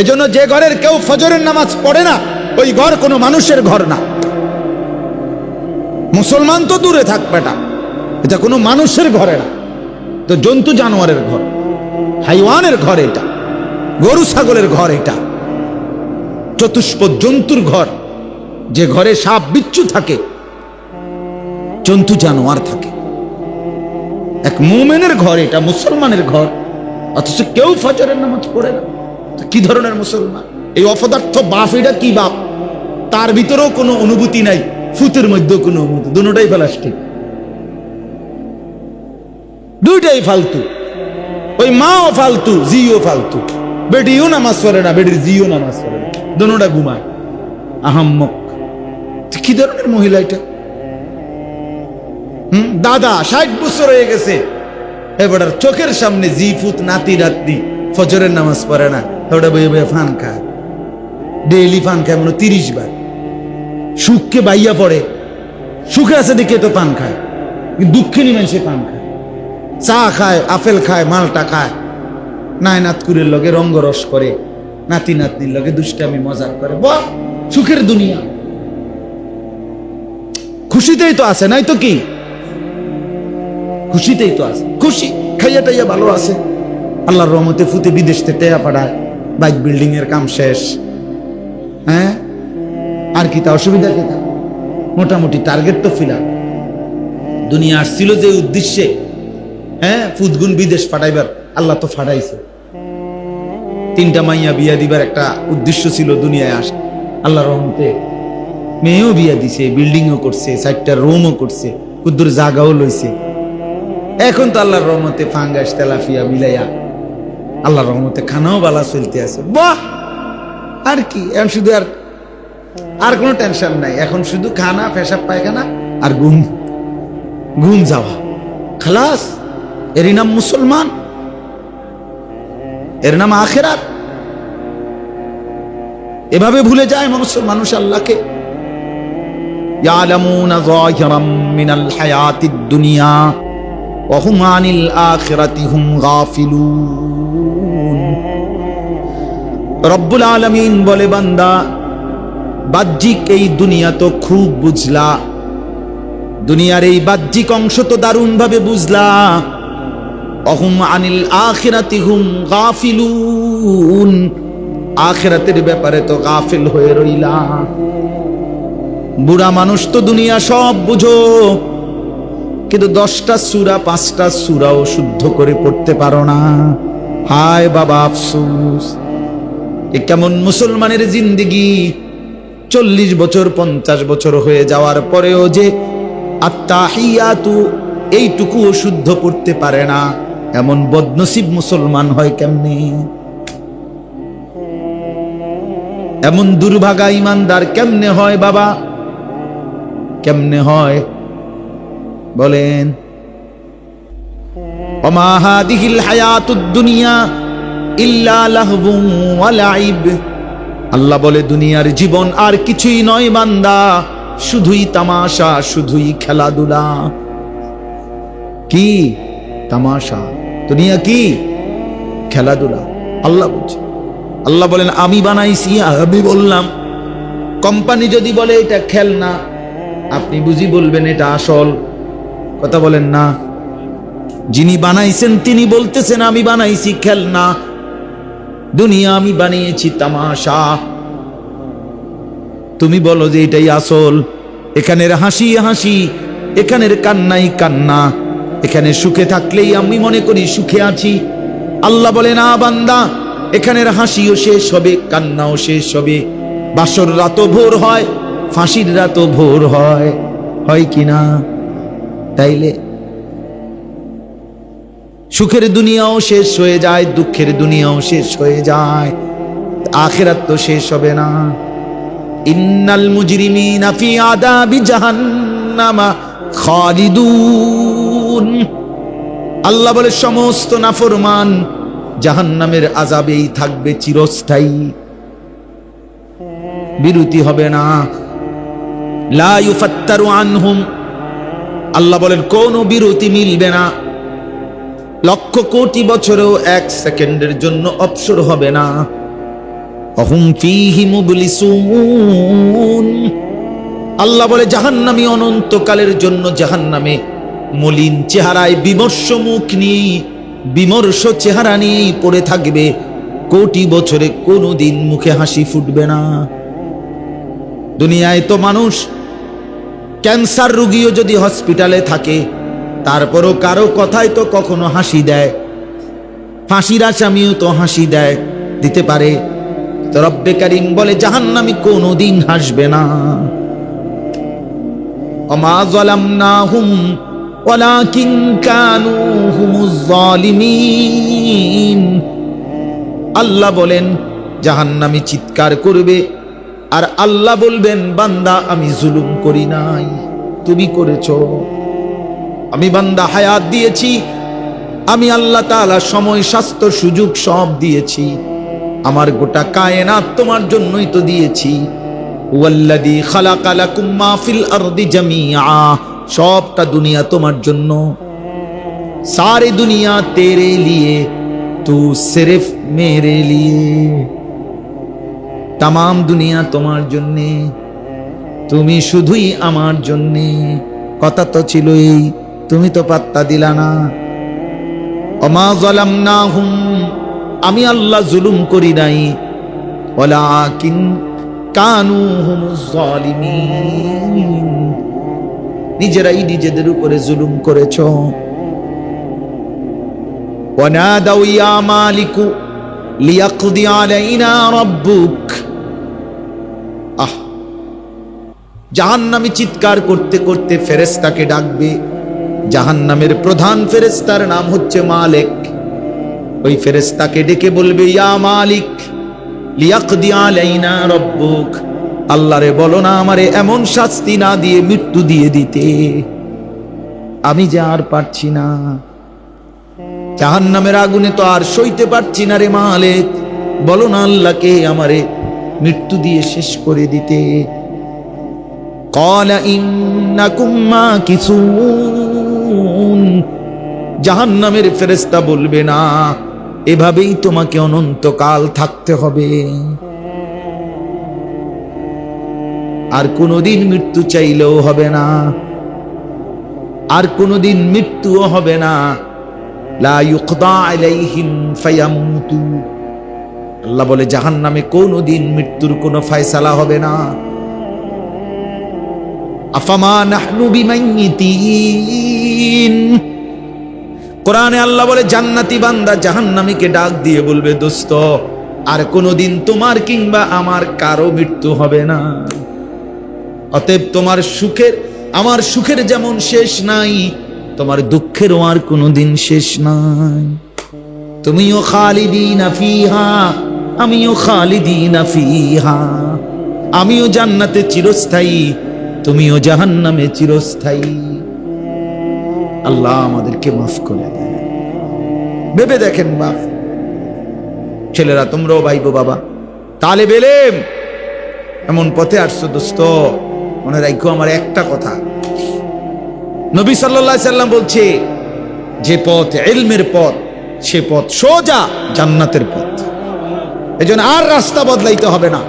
এজন্য যে ঘরের কেউ ফজরের নামাজ পড়ে না, ওই ঘর কোনো মানুষের ঘর না। মুসলমান তো দূরে থাক বেটা, এটা কোনো মানুষের ঘরে না। তো জন্তু জানোয়ারের ঘর, হাইওয়ানের ঘর এটা, গরু ছাগলের ঘর এটা। চতুষ্প জন্তুর ঘর, যে ঘরে সাপ, বিচ্ছু থাকে, জন্তু জানোয়ার থাকে। এক মুমেনের ঘর এটা, মুসলমানের ঘর, অথচ কেউ ফজরের নামাজ পড়ে না। কি ধরনের মুসলমান? এই অপদার্থ বাপ, এটা কি বাপ? তার ভিতরেও কোনো অনুভূতি নাই ফুতের মধ্যেও কোনো অনুভূতি, দুটাই প্লাস্টিক। দুইটাই ফালতু। ওই মাও ফালতু, জিও ফালতু। বেটিও নামাজ পড়ে না, বেটির জিও নামাজ পড়ে না। দুটা ঘুমায়। আহাম্মক। কি ধরনের মহিলা এটা? হুম, দাদা, ষাট বছর হয়ে গেছে। এবার চোখের সামনে জি ফুত নাতি রাত্রি ফজরের নামাজ পড়ে না। ওটা বইয়ে বইয়ে ফান খায় ডেইলি ফান খায় মনে তিরিশ বার। সুখকে বাইয়া পড়ে। সুখে আছে দেখে তো পান খায় কিন্তু দুঃখে নিবেন সে পান খায় চা খায়, আপেল খায়, মালটা খায়। নাই নাতকুরের লগে রঙ্গরস করে। নাতি নাতনির লগে দুষ্টামি, মজাক করে। বাহ সুখের দুনিয়া। খুশিতেই তো আছে, নাই তো কি? খুশিতেই তো আছে। খুশি খাইয়া টাইয়া ভালো আছে। আল্লাহর রহমতে ফুতে বিদেশ থেকে টেয়া পাঠায়। বাইক বিল্ডিং এর কাম শেষ। হ্যাঁ? আর কি তা অসুবিধা কি তা? মোটামুটি টার্গেট তো ফিলা দুনিয়া আসছিল যে উদ্দেশ্যে হ্যাঁ? ফুদগুন বিদেশ পাঠাইবার আল্লাহ তো ফাটাইছে। তিনটা মাইয়া বিয়া দিবার একটা উদ্দেশ্য ছিল দুনিয়ায় আস আল্লাহ রহমতে মেয়েও বিয়া দিছে বিল্ডিংও করছে, চারটা রুমও করছে কুদ্দুর জাগাও লইছে। এখন তো আল্লাহর রহমতে ফাঙ্গাস তেলাফিয়া মিলাইয়া আল্লাহর রহমতে খানাও বালা চলতে আছে বাহ আর কি এখন শুধু আর আর কোনো টেনশন নাই এখন শুধু খানা পেশাব পায়খানা আর ঘুম ঘুম যাওয়া খালাস এরই নাম মুসলমান এর নাম আখেরাত এভাবে ভুলে যায় মানুষ মানুষ আল্লাহকে يعلمون ظاهرا من الحياة الدنيا وهم عن الآخرة هم غافلون রব্বুল আলমিন বলে, বান্দা, বাহ্যিক এই দুনিয়া তো খুব বুঝলা। দুনিয়ার এই বাহ্যিক অংশ তো দারুণ ভাবে বুঝলা। অহুম আনিল আখিরাতি হুম গাফিলুন। আখিরাতের ব্যাপারে তো গাফিল হয়ে রইলা। বুড়া মানুষ তো দুনিয়া সব বুঝো। কিন্তু দশটা সুরা, পাঁচটা সুরাও শুদ্ধ করে পড়তে পারো না। হায় বাবা আফসুস। এ কেমন মুসলমানের জিন্দিগি? চল্লিশ বছর, পঞ্চাশ বছর হয়ে যাওয়ার পরেও যে আত্মাহিয়াতু এইটুকুও শুদ্ধ করতে পারে না, এমন বদনসিব মুসলমান হয় কেমনে? এমন দুর্ভাগা ইমানদার কেমনে হয় বাবা? কেমনে হয়? বলেন। ওমা হাদিহিল হায়াতুদ দুনিয়া আল্লাহ বলে, দুনিয়ার জীবন আর কিছুই নয় বান্দা, শুধুই তামাশা, শুধুই খেলাধুলা। কি তামাশা? দুনিয়া কি? খেলাধুলা। আল্লাহ বলছে। আল্লাহ বলেন, আমি বানাইছি, আমি বললাম। কোম্পানি যদি বলে, এটা খেলনা। আপনি বুঝি বলবেন, এটা আসল। কথা বলেন, না। যিনি বানাইছেন, তিনি বলতেছেন, আমি বানাইছি খেলনা। দুনিয়া আমি বানিয়েছি তামাশা। তুমি বলো যে এটাই আসল। এখানের হাসি হাসি, এখানের কান্নাই কান্না। এখানে সুখে থাকলেই আমি মনে করি সুখে আছি। আল্লাহ বলে, না বান্দা, এখানের হাসিও শেষ হবে, কান্নাও শেষ হবে। বাসর রাতও ভোর হয়, ফাঁসির রাতও ভোর হয়। হয় কি না? তাইলে সুখের দুনিয়াও শেষ হয়ে যায়, দুঃখের দুনিয়াও শেষ হয়ে যায়। আখেরাত তো শেষ হবে না। ইন্নাল মুজরিমিনা ফি আদাবি জাহান্নামা খালিদুন। আল্লাহ বলে, সমস্ত নাফরমান, জাহান্নামের আজাবেই থাকবে চিরস্থায়ী। বিরতি হবে না। লা ইউফাত্তারু আনহুম। আল্লাহ বলেন, কোনো বিরতি মিলবে না। লক্ষ কোটি বছরেও এক সেকেন্ডের জন্য অবসর হবে না। অহুম ফিহি মুবলিসুন। আল্লাহ বলে, জাহান্নামী অনন্তকালের জন্য জাহান্নামে মলিন চেহারায় বিমর্ষ মুখ নিয়ে বিমর্ষ চেহারা নিয়ে পড়ে থাকবে কোটি বছরে কোনো দিন মুখে হাসি ফুটবে না। দুনিয়ায় তো মানুষ ক্যান্সার রুগীও যদি হসপিটালে থাকে তারপরও কারও কথায় তো কখনো হাসি দেয়। ফাঁসির আসামিও তো হাসি দেয়। দিতে পারে রব্বে কারিম বলে, জাহান্নামি কোনোদিন হাসবে না। কানু আল্লাহ বলেন, জাহান্নামি চিৎকার করবে, আর আল্লাহ বলবেন, বান্দা, আমি জুলুম করি নাই, তুমি করেছ। আমি বান্দা হায়াত দিয়েছি, আমি আল্লাহ তাআলা সময়, স্বাস্থ্য, সুযোগ সব দিয়েছি। আমার গোটা কায়নাত তোমার জন্যই তো দিয়েছি। ওয়াল্লাযী খালাকা লাকুম মা ফিল আরদি জামিআ, সবটা দুনিয়া তোমার জন্য। সারি দুনিয়া তেরে লিয়ে, তু সিরফ মেরে লিয়ে। তাম দুনিয়া তোমার জন্যে, তুমি শুধুই আমার জন্যে। কথা তো ছিল এই তুমি তো পাত্তা দিলা না অমা জলাম না হুম আমি আল্লাহ জুলুম করি নাই ওলাকিন কানু হুম নিজেরাই নিজেদের উপরে জুলুম করেছ ونادوا يا مالك ليقضي علينا ربك আহ জাহান্নামী চিৎকার করতে করতে ফেরেস্তাকে ডাকবে জাহান্নামের প্রধান ফেরেস্তার নাম হচ্ছে মালেক। ওই ফেরেস্তাকে ডেকে বলবে, ইয়া মালিক রব্বুক, আল্লাহরে বলো না আমারে এমন শাস্তি না দিয়ে মৃত্যু দিয়ে দিতে। আমি যে আর পারছি না। জাহান নামের আগুনে তো আর সইতে পারছি না রে মালেক। বলো না আল্লাহকে আমারে মৃত্যু দিয়ে শেষ করে দিতে। কলা ইন্নাকুম্মা কিছু মাকিসুন জাহান্নামের ফেরেশতা বলবে, না, এভাবেই তোমাকে অনন্তকাল থাকতে হবে। আর কোনোদিন মৃত্যু চাইলেও হবে না। আর কোনোদিন মৃত্যুও হবে না। আল্লাহ বলে, জাহান্নামে কোনোদিন মৃত্যুর কোনো ফয়সালা হবে না। কোরআনে আল্লাহ বলে, জান্নাতি বান্দা জাহান্নামীকে ডাক দিয়ে বলবে, দোস্ত, আর কোনোদিন তোমার কিংবা আমার কারও মৃত্যু হবে না। অতএব তোমার সুখের, আমার সুখের যেমন শেষ নাই, তোমার দুঃখেরও আর কোনোদিন শেষ নাই। তুমিও খালিদিন ফিহা, আমিও খালিদিন ফিহা। আমিও জান্নাতে চিরস্থায়ী তুমিও জাহান্নামে চিরস্থায়ী। আল্লাহ আমাদেরকে মাফ করে দেয় ভেবে দেখেন বাপ ছেলেরা, তোমরাও ভাইবো বাবা। তালে বেলেম এমন পথে আসছো দোস্ত। মনে রাখো আমার একটা কথা। নবী সাল্লাল্লাহু সাল্লাম বলছে, যে পথ এলমের পথ, সে পথ সোজা জান্নাতের পথ। এজন্য আর রাস্তা বদলাইতে হবে না।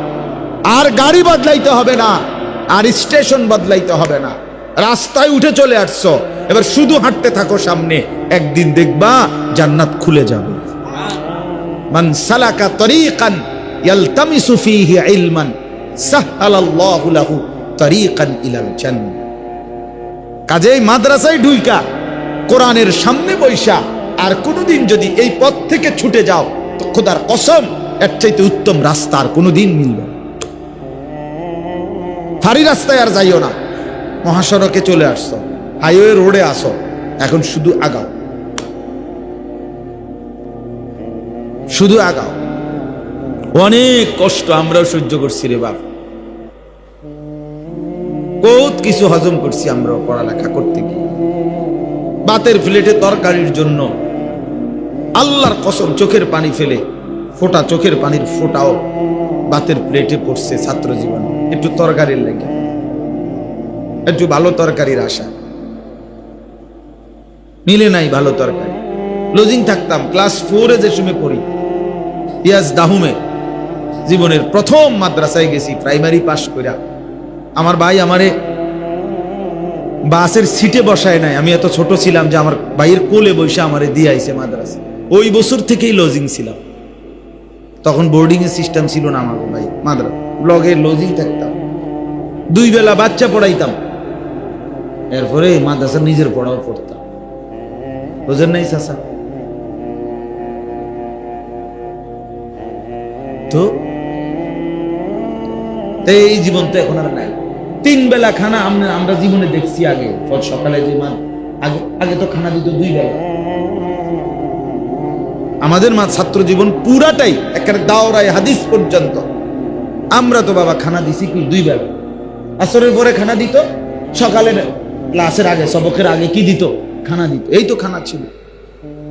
আর গাড়ি বদলাইতে হবে না। আর স্টেশন বদলাইতে হবে না। রাস্তায় উঠে চলে আসছো। এবার শুধু হাঁটতে থাকো সামনে। একদিন দেখবা জান্নাত খুলে যাবে। মান সালাকা তরিকান ইয়ালতামিসু ফীহি ইলমান সাহহালাল্লাহু লাহু তরিকান ইলাল জান্নাহ। কাজেই মাদ্রাসায় ঢুইকা, কোরআনের সামনে বৈশা, আর কোনোদিন যদি এই পথ থেকে ছুটে যাও, তো খোদার কসম, এর চাইতে উত্তম রাস্তা আর কোনোদিন মিলবে না। ফারি রাস্তায় আর যাইও না। মহাসড়কে চলে আসছো। হাইওয়ে রোডে আসো। এখন শুধু আগাও। শুধু আগাও। অনেক কষ্ট আমরাও সহ্য করছি রে বাপ। বহুত কিছু হজম করছি আমরা পড়ালেখা করতে গিয়ে। বাতের প্লেটে তরকারির জন্য আল্লাহর কসম চোখের পানি ফেলে ফোটা চোখের পানির ফোটাও বাতের প্লেটে পড়ছে ছাত্র জীবনে একটু তরকারির লেগে। একটু ভালো তরকারির আশা। মিলে নাই ভালো তরকারি। লজিং থাকতাম, ক্লাস ফোরে যে সময় পড়ি। পিয়াজ দাহুমে, জীবনের প্রথম মাদ্রাসায় গেছি, প্রাইমারি পাশ কইরা। আমার ভাই আমারে বাসের সিটে বসায় নাই। আমি এত ছোট ছিলাম যে আমার ভাইয়ের কোলে বসে আমারে দিয়ে আইছে মাদ্রাসা। ওই বছর থেকেই লজিং ছিলাম। তখন বোর্ডিং এর সিস্টেম ছিল না আমার ভাই, মাদ্রাসা। ব্লগে লজিং থাকতাম। দুই বেলা বাচ্চা পড়াইতাম। এরপরে মাদ্রাসা নিজের পড়াও পড়তাম বুঝেন নাই চাষা তো? এই জীবন তো এখন আর নাই। তিন বেলা খানা আমরা জীবনে দেখছি আগে। সকালে যে আগে আগে তো খানা দিত দুই বেলা। আমাদের মা ছাত্র জীবন পুরাটাই একেবারে দাওরায় হাদিস পর্যন্ত। আমরা তো বাবা খানা দিছি কি দুই বেলা আসরের পরে খানা দিত সকালে ক্লাসের আগে, সবকের আগে কি দিত? খানা দিত। এই তো খানা ছিল।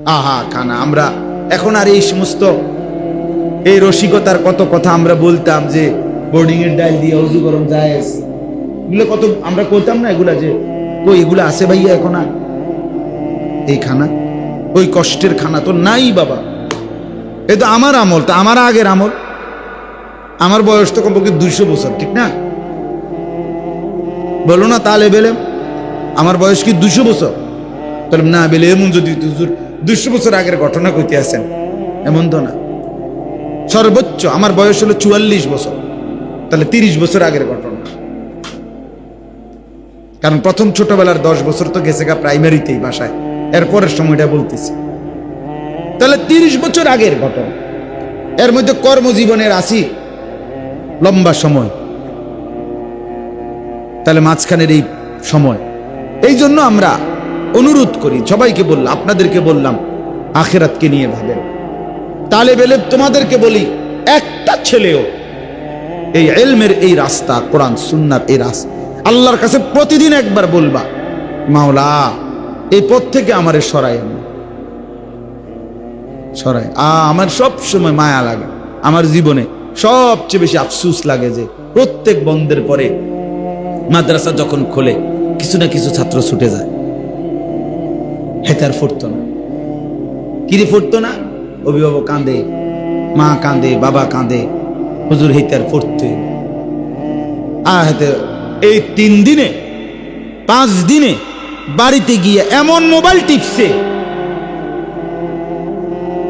আহা, খানা। আমরা এখন আর এই সমস্ত এই রসিকতার কত কথা আমরা বলতাম যে বোর্ডিং এর ডাল দিয়ে উজু গরম যায় এগুলো কত, আমরা করতাম না এগুলা যে, কই এগুলো আছে ভাইয়া এখন আর? এই খানা? ওই কষ্টের খানা তো নাই বাবা। এ তো আমার আমল, তো আমার আগের আমল। আমার বয়স তো কমপক্ষে দুইশো বছর, ঠিক না? বলো না তাহলে বেলে, আমার বয়স কি দুশো বছর? তাহলে না বেলে, এমন যদি দুশো বছর আগের ঘটনা কইতে আছেন এমন তো না। সর্বোচ্চ, আমার বয়স হলো চুয়াল্লিশ বছর, তাহলে তিরিশ বছর আগের ঘটনা। কারণ প্রথম ছোটবেলার দশ বছর তো গেছে গা প্রাইমারিতেই বাসায়, এরপরের সময়টা বলতেছি। তাহলে তিরিশ বছর আগের ঘটনা, এর মধ্যে কর্মজীবনের আসি লম্বা সময়। তাহলে মাঝখানের এই সময়। এই জন্য আমরা অনুরোধ করি, সবাইকে বললাম, আপনাদেরকে বললাম, আখেরাতকে নিয়ে ভাবেন। তালে বেলে তোমাদেরকে বলি, একটা ছেলেও এই এলমের এই রাস্তা, কোরআন, সুন্নার এই রাস্তা, আল্লাহর কাছে প্রতিদিন একবার বলবা, মাওলা, এই পথ থেকে আমারে সরাই সরাই আমার সব সময় মায়া লাগে, আমার জীবনে। সবচেয়ে বেশি আফসুস লাগে যে প্রত্যেক বন্ধের পরে মাদ্রাসা যখন খোলে, কিছু না কিছু ছাত্র ছুটে যায়। হেতার ফুটতো না কিরে ফুটতো না অভিভাবক কাঁদে, মা কাঁদে, বাবা কাঁদে। হুজুর হেতার ফুটতে আ হেতে এই তিন দিনে, পাঁচ দিনে বাড়িতে গিয়ে এমন মোবাইল টিপছে।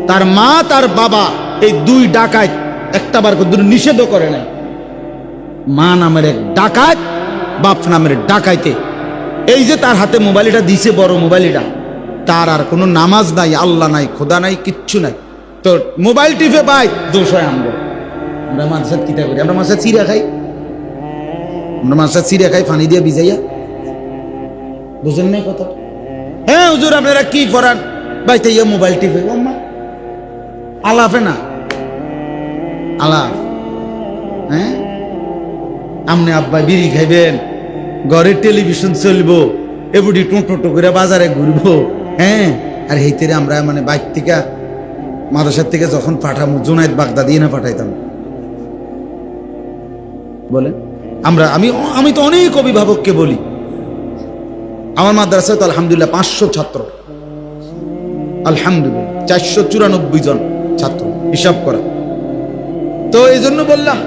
তার মা, তার বাবা এই দুই ডাকাত একটা বার করে নিষেধও করে নাই। মা নামের এক ডাকাত, বাপ নামের ডাকাইতে। এই যে তার হাতে মোবাইলটা দিছে বড় মোবাইলটা, তার আর কোনো নামাজ নাই, আল্লাহ নাই, খোদা নাই, কিচ্ছু নাই। তো মোবাইল টিপে পাই দোষ হয় আমরা আমরা মাছের কিতা করি? আমরা মাছের চিরা খাই। আমরা মাছের চিরা খাই, ফানি দিয়ে ভিজাইয়া। বুঝেন নাই কথা? হ্যাঁ হুজুর, আপনারা কি করান? বাইতে ইয়ে মোবাইল টিপে। আলাফে না। আলাফ হ্যাঁ? আমনে আব্বা বিড়ি খাইবেন ঘরে টেলিভিশন চলবো, এবুডি টোটো করে বাজারে ঘুরবো হ্যাঁ? আর হেইতেরে আমরা মানে বাইক থেকে, মাদ্রাসার থেকে যখন পাঠামো, জুনাইদ বাগদা দিয়ে না পাঠাইতাম। বলে আমরা, আমি আমি তো অনেক অভিভাবককে বলি। আমার মাদ্রাসায় তো আলহামদুলিল্লাহ পাঁচশো ছাত্র। আলহামদুলিল্লাহ, চারশো চুরানব্বই জন ছাত্র, হিসাব করা। তো এই জন্য বললাম,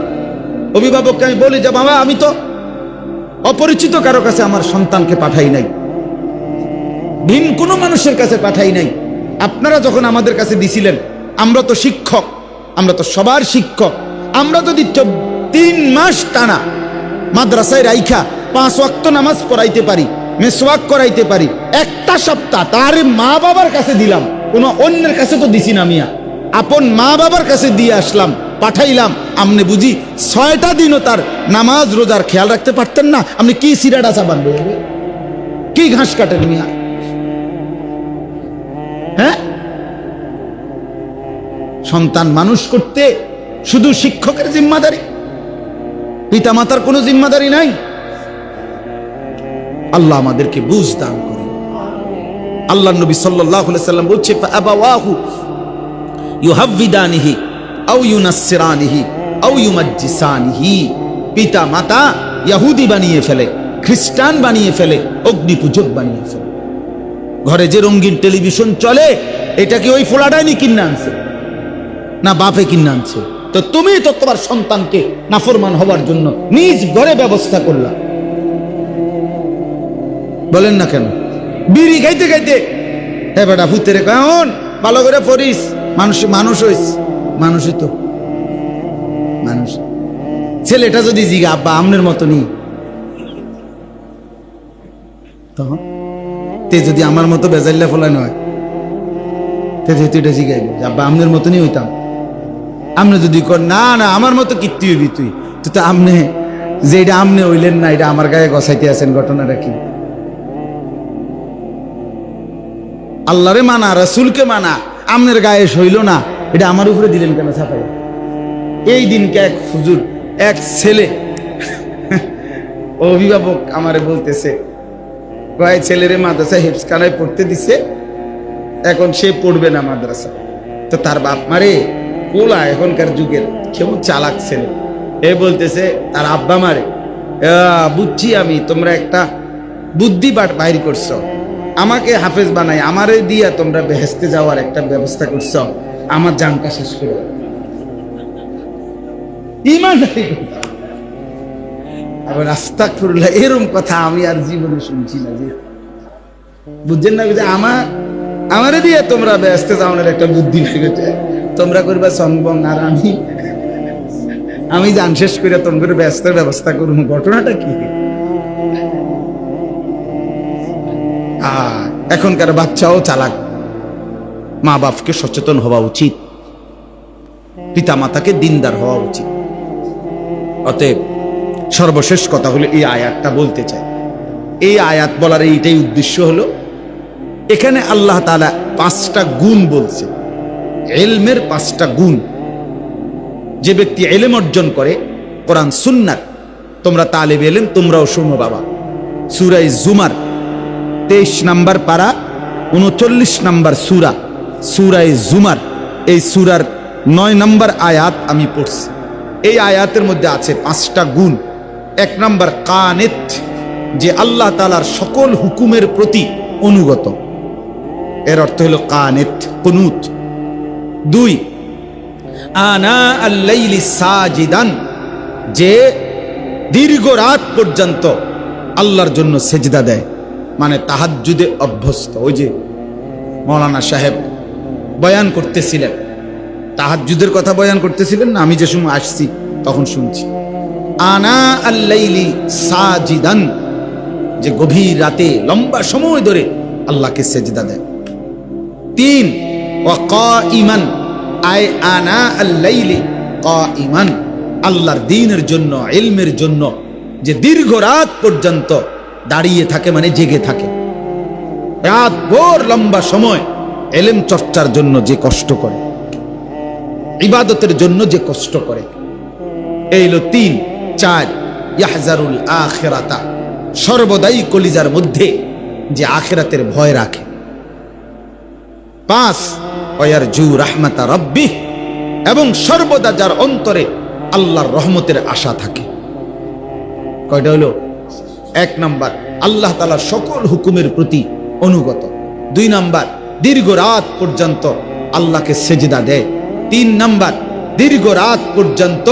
অভিভাবককে আমি বলি যে, বাবা, আমি তো অপরিচিত কারও কাছে আমার সন্তানকে পাঠাই নাই। ভিন কোনো মানুষের কাছে পাঠাই নাই। আপনারা যখন আমাদের কাছে দিছিলেন, আমরা তো শিক্ষক, আমরা তো সবার শিক্ষক। আমরা যদি তিন মাস টানা মাদ্রাসায় রাইখা পাঁচ ওয়াক্ত নামাজ পড়াইতে পারি, মেসওয়াক করাইতে পারি, একটা সপ্তাহ তার মা বাবার কাছে দিলাম, কোনো অন্যের কাছে তো দিছি না মিয়া। আপন মা বাবার কাছে দিয়ে আসলাম পাঠাইলাম। আপনি বুঝি ছয়টা দিনও তার নামাজ, রোজার খেয়াল রাখতে পারতেন না। আপনি কি সিরাডা চাবান কি ঘাস কাটেন মিয়া? হ্যাঁ? সন্তান মানুষ করতে শুধু শিক্ষকের জিম্মাদারি। পিতা মাতার কোনো জিম্মাদারি নাই। আল্লাহ আমাদেরকে বুঝ দান করে আল্লাহ নবী সাল্লাম বলছে আও ইউনাসসিরানিহি, আও ইউমাজ্জিসানিহি। পিতা মাতা ইহুদি বানিয়ে ফেলে, খ্রিস্টান বানিয়ে ফেলে অগ্নি পূজক বানিয়ে ফেলে। ঘরে যে রঙিন টেলিভিশন চলে, এটা কি ওই ফোলাটাই নি কিনে আনছে? না বাপে কিনে আনছে? তো তুমি তো তোমার সন্তানকে নাফরমান হবার জন্য নিজ ঘরে ব্যবস্থা করলা। বলেন না কেন? বিড়ি খাইতে খাইতে হ্যাঁ বেটা, ভূতের কেমন ভালো করে পড়িস, মানুষ মানুষ হইস। মানুষই তো। মানুষ। ছেলেটা যদি জিগা, আব্বা আমনের তখন? তে যদি আমার মতো বেজাল্লা তে যেহেতু এটা জিগাইব আব্বা আমনের হইতাম। আমনে যদি কর না না, আমার মতো কীর্তি হইবি তুই। তুই তো আমনে, যে এটা আমনে হইলেন না, এটা আমার গায়ে গসাইতে আছেন ঘটনাটা কি? আল্লাহরে মানা, রসুলকে মানা, আমনের গায়ে সইল না। এটা আমার উপরে দিলেন কেন ছাপাই এই দিনকে এক হুজুর এক ছেলে অভিভাবক আমারে বলতেছে কয় ছেলেরে মাদ্রাসা হেফসখানায় পড়তে দিছে এখন সে পড়বে না মাদ্রাসা। তো তার বাপ মারে কোলা এখনকার যুগের কেমন চালাক ছেলে। এ বলতেছে তার আব্বা মারে "আহ, বুঝছি আমি তোমরা একটা বুদ্ধি বাট বাইর করছ। আমাকে হাফেজ বানাই আমারে দিয়া তোমরা বেহেস্তে যাওয়ার একটা ব্যবস্থা করছ। আমার জানটা শেষ করে ইমান আবার আস্তাক ফুরুল্লাহ এরম কথা আমি আর জীবনে শুনছি না যে, বুঝছেন না যে আমার, আমারে দিয়ে তোমরা ব্যস্ত যাওয়ার একটা বুদ্ধি লেগেছে তোমরা করবা সংবং আর আমি আমি জান শেষ করে তোমাদের ব্যস্ত ব্যবস্থা করুন। ঘটনাটা কি? এখনকার বাচ্চাও চালাক। মা বাপকে সচেতন হওয়া উচিত। পিতা মাতাকে দিনদার হওয়া উচিত। অতএব সর্বশেষ কথা হলো এই আয়াতটা বলতে চাই। এই আয়াত বলার এইটাই উদ্দেশ্য হলো, এখানে আল্লাহ তালা পাঁচটা গুণ বলছে। এলমের পাঁচটা গুণ। যে ব্যক্তি এলেম অর্জন করে, কোরআন সুন্নাত তোমরা তালেব এলেন, তোমরাও শোনো বাবা। সুরাই জুমার তেইশ নাম্বার পারা, উনচল্লিশ নাম্বার সুরা। সুরাই জুমার, এই সুরার নয় নম্বর আয়াত আমি পড়ছি। এই আয়াতের মধ্যে আছে পাঁচটা গুণ। এক নম্বর, কানেত, যে আল্লাহ তালার সকল হুকুমের প্রতি অনুগত। এর অর্থ হলো কানেত, কনুত। দুই, আনা আল্লাইলি সাজিদান, যে দীর্ঘ রাত পর্যন্ত আল্লাহর জন্য সেজদা দেয় মানে তাহাজ্জুদে অভ্যস্ত। ওই যে মৌলানা সাহেব বয়ান করতেছিলেন। তাহাজ্জুদের কথা বয়ান করতেছিলেন না? আমি যে সময় আসছি, তখন শুনছি। আনা আল্লাইলি সাজিদান, যে গভীর রাতে লম্বা সময় ধরে আল্লাহকে সেজদা দেয়। তিন ইমান আয় আনা আল্লাইলি ক ইমান আল্লাহর দিনের জন্য এলমের জন্য, যে দীর্ঘ রাত পর্যন্ত দাঁড়িয়ে থাকে মানে জেগে থাকে। রাত ভোর লম্বা সময় এলেম চর্চার জন্য যে কষ্ট করে, ইবাদতের জন্য যে কষ্ট করে। এই হলো তিন, চার, ইয়াহজারুল আখেরাতা। সর্বদাই কলিজার মধ্যে যে আখেরাতের ভয় রাখে। পাঁচ অয়ার জু রাহমাতা রব্বি। এবং সর্বদা যার অন্তরে আল্লাহর রহমতের আশা থাকে। কয়টা হলো? এক নাম্বার, আল্লাহ তালার সকল হুকুমের প্রতি অনুগত। দুই নাম্বার দীর্ঘ রাত পর্যন্ত আল্লাহকে সেজদা দেয়। তিন নাম্বার, দীর্ঘ রাত পর্যন্ত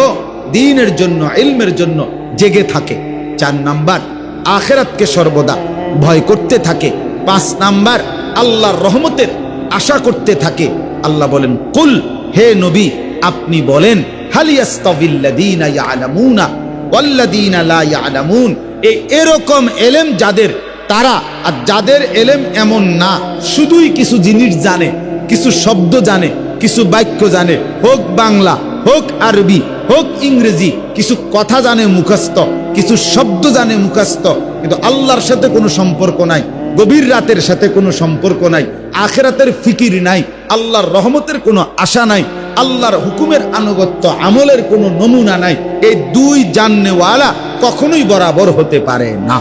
দিনের জন্য, ইলমের জন্য জেগে থাকে। চার নাম্বার, আখেরাতকে সর্বদা ভয় করতে থাকে। পাঁচ নাম্বার, আল্লাহর রহমতের আশা করতে থাকে। আল্লাহ বলেন, কুল, হে নবী, আপনি বলেন হালিয়াস্তাবিল্লাযীনা ইয়ালামুনা, ওয়াল্লাযীনা লা ইয়ালামুন। এই এরকম এলেম যাদের তারা, আর যাদের এলেম এমন না, শুধুই কিছু জিনিস জানে, কিছু শব্দ জানে, কিছু বাক্য জানে, হোক বাংলা, হোক আরবি, হোক ইংরেজি, কিছু কথা জানে মুখস্থ, কিছু শব্দ জানে মুখস্থ, কিন্তু আল্লাহর সাথে কোনো সম্পর্ক নাই, গভীর রাতের সাথে কোনো সম্পর্ক নাই, আখেরাতের ফিকির নাই, আল্লাহর রহমতের কোনো আশা নাই, আল্লাহর হুকুমের আনুগত্য, আমলের কোনো নমুনা নাই, এই দুই জাননেওয়ালা কখনোই বরাবর হতে পারে না।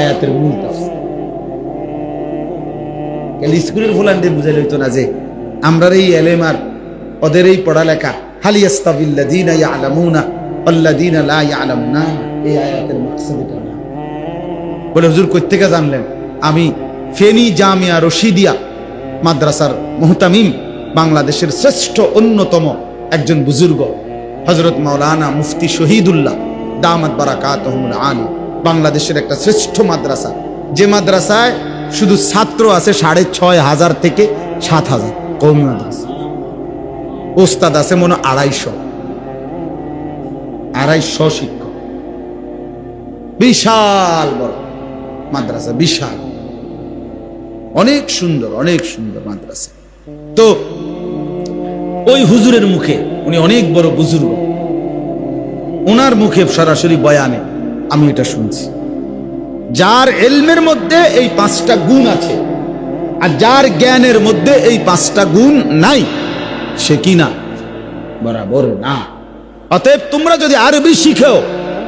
আয়াতের মূল তাহলে স্কুলের না যে এই ওদের এই পড়ালেখা আমি ফেনী জামিয়া রশিদিয়া মাদ্রাসার মুহতামিম, বাংলাদেশের শ্রেষ্ঠ অন্যতম একজন বুজুর্গ হজরত মাওলানা মুফতি শহীদুল্লাহ, দামাত বারাকাত আলী বাংলাদেশের একটা শ্রেষ্ঠ মাদ্রাসা। যে মাদ্রাসায় শুধু ছাত্র আছে সাড়ে ছয় হাজার থেকে সাত হাজার কৌমি মাদ্রাসা। ওস্তাদ আছে মনে আড়াইশো। আড়াইশো শিক্ষক। বিশাল বড় মাদ্রাসা, বিশাল। অনেক সুন্দর অনেক সুন্দর মাদ্রাসা। তো ওই হুজুরের মুখে উনি অনেক বড় বুজুর্গ। ওনার মুখে সরাসরি বয়ানে আমি এটা শুনছি। যার এলমের মধ্যে এই পাঁচটা গুণ আছে, আর যার জ্ঞানের মধ্যে এই পাঁচটা গুণ নাই, সে কি না? বরাবর না। অতএব তোমরা যদি আরবি শিখেও,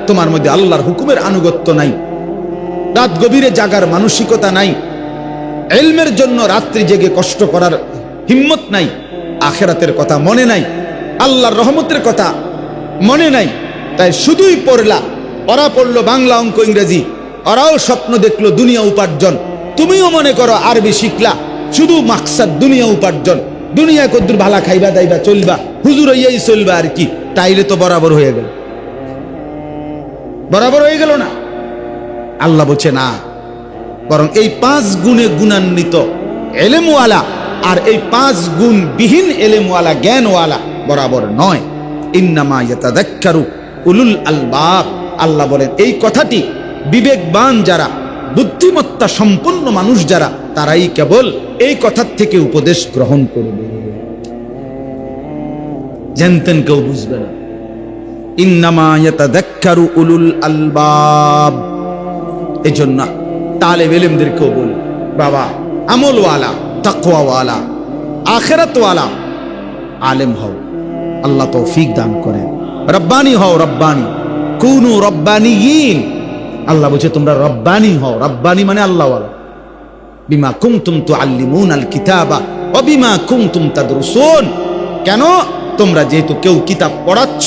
তোমার মধ্যে আল্লাহর হুকুমের আনুগত্য নাই, রাত গভীরে জাগার মানসিকতা নাই, এলমের জন্য রাত্রি জেগে কষ্ট করার হিম্মত নাই, আখেরাতের কথা মনে নাই, আল্লাহর রহমতের কথা মনে নাই, তাই শুধুই পড়লা ওরা পড়ল বাংলা অঙ্ক ইংরেজি, ওরাও স্বপ্ন দেখল দুনিয়া উপার্জন। তুমিও মনে করো আরবি শিখলা, শুধু মাকসাদ দুনিয়া উপার্জন। দুনিয়া কদ্দুর ভালা খাইবা দাইবা চলবা, হুজুর হইয়াই চলবা আর কি, তাইলে তো বরাবর হয়ে গেল। বরাবর হয়ে গেল না? আল্লাহ বলছে না, বরং এই পাঁচ গুণে গুণান্বিত এলেমওয়ালা আর এই পাঁচ গুণ বিহীন এলেমওয়ালা, জ্ঞানওয়ালা বরাবর নয়। ইন্নামা ইয়াতাদাক্কারু উলুল আলবাব। আল্লাহ বলেন, এই কথাটি বিবেকবান যারা, বুদ্ধিমত্তা সম্পন্ন মানুষ যারা, তারাই কেবল এই কথার থেকে উপদেশ গ্রহণ করবে। জানতেন কেউ বুঝবে না। উলুল আলবাব। বাবা, আমলওয়ালা আখেরাতওয়ালা, আলেম হও, আল্লাহ দান করেন। রব্বানি হও রব্বানি। কুনু রব্বানিয়িন আল্লাহ বলছে, তোমরা রব্বানি হও। রব্বানি মানে আল্লাহওয়ালা। বিমা কুমতুম তুআল্লিমুন আল কিতাবা ও বিমা কুমতুম তাদরুসুন। কেন? তোমরা যেহেতু কেউ কিতাব পড়াচ্ছ,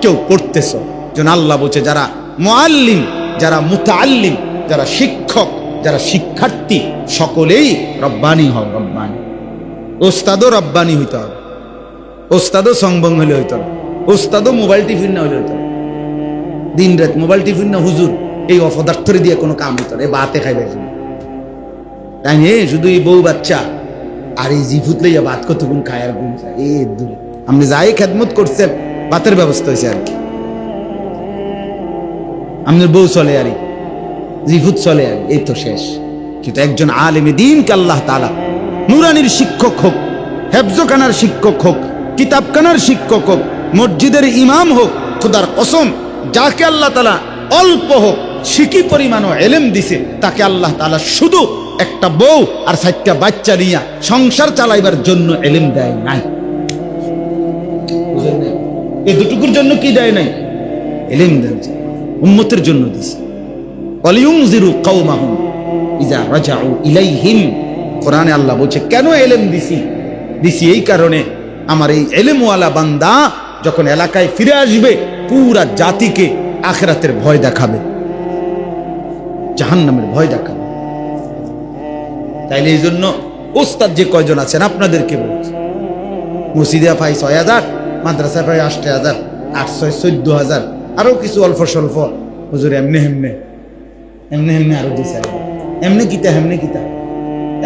কেউ পড়তেছ। যেন আল্লাহ বলছে, যারা মুআল্লিম, যারা মুতাআল্লিম, যারা শিক্ষক, যারা শিক্ষার্থী, সকলেই রব্বানি হও, রব্বানি। ওস্তাদও রব্বানি হইতে হবে। ওস্তাদও সংবং হলে হইতে হবে। ওস্তাদও মোবাইল টিফিন না হলে হইতে হবে। দিন রাত মোবাইল টিফিন না হুজুর, এই অপদার্থরে দিয়ে কোনো কাম হইতে হবে বাতে খাইবে তাই নে, শুধু এই বউ বাচ্চা, আর এই জিফুত লইয়া ভাত কতক্ষণ খায় আর গুণ এ আপনি যাই খেদমত করছেন ভাতের ব্যবস্থা হয়েছে আর কি। আপনার বউ চলে আর জিফুত চলে আর এই। তো শেষ। কিন্তু একজন আলেমে দিনকে আল্লাহ তালা নুরানির শিক্ষক হোক, হেফজখানার শিক্ষক হোক, কিতাবখানার শিক্ষক হোক, মসজিদের ইমাম হোক, খুদার কসম যাকে আল্লাহ তালা অল্প হোক শিকি পরিমাণও এলেম দিছে, তাকে আল্লাহ তালা শুধু একটা বউ আর চারটা বাচ্চা নিয়া সংসার চালাইবার জন্য এলেম দেয় নাই। এই দুটুকুর জন্য কি দেয় নাই? এলেম দেয় উম্মতের জন্য দিছে। বলছে, কেন এলেম এই কারণে আমার এই এলেমওয়ালা বান্দা যখন এলাকায় ফিরে আসবে পুরা জাতিকে আখেরাতের ভয় দেখাবে। জাহান্নামের ভয় দেখাবে। তাইলে এই জন্য ওস্তাদ যে কয়জন আছেন আপনাদেরকে বলছি। মসজিদে পাই ছয় হাজার মাদ্রাসায় পাই আষ্ট হাজার, আটশো চোদ্দ হাজার, আরও কিছু অল্প স্বল্প। হুজুর, এমনি হেমনে। এমনি হেমনে আরও দুই চার। এমনি কিতা, হেমনে কিতা।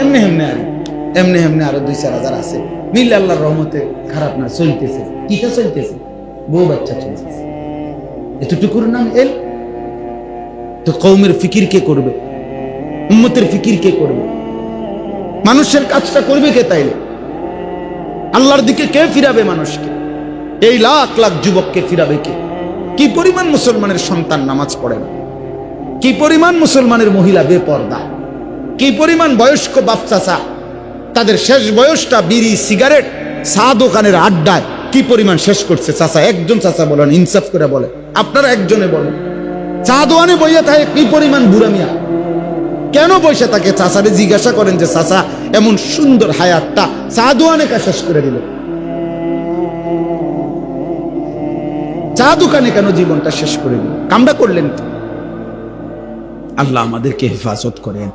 এমনি হেমনে আর। এমনি হেমনে আরও দুই চার হাজার আছে। মিল আল্লাহর রহমতে খারাপ না, চলতেছে। কিতা চলতেছে? বউ বাচ্চা চলতেছে। এতটুকুর নাম এল? তো কৌমের ফিকির কে করবে? উম্মতের ফিকির কে করবে? মানুষের কাজটা করবে কে তাইলে? আল্লাহর দিকে কে ফিরাবে মানুষকে? এই লাখ লাখ যুবককে ফিরাবে কে? কি পরিমাণ মুসলমানের সন্তান নামাজ পড়ে না? কি পরিমাণ মুসলমানের মহিলা বেপর্দা? কি পরিমাণ বয়স্ক বাপচাচা? তাদের শেষ বয়সটা বিড়ি, সিগারেট, চা দোকানের আড্ডায় কি পরিমাণ শেষ করছে চাচা? একজন চাচা বলেন, ইনসাফ করে বলে। আপনারা একজনে বলেন। চা দোকানে বইয়া থাকে কি পরিমাণ বুড়া মিয়া? কেন বসে তাকে চাচারে জিজ্ঞাসা করেন যে, চাচা, এমন সুন্দর হায়াতটা চা দোকানে কা শেষ করে দিল? চা দোকানে কেন জীবনটা শেষ করে দিল? কামটা করলেন তো। আল্লাহ আমাদেরকে হেফাজত করেন।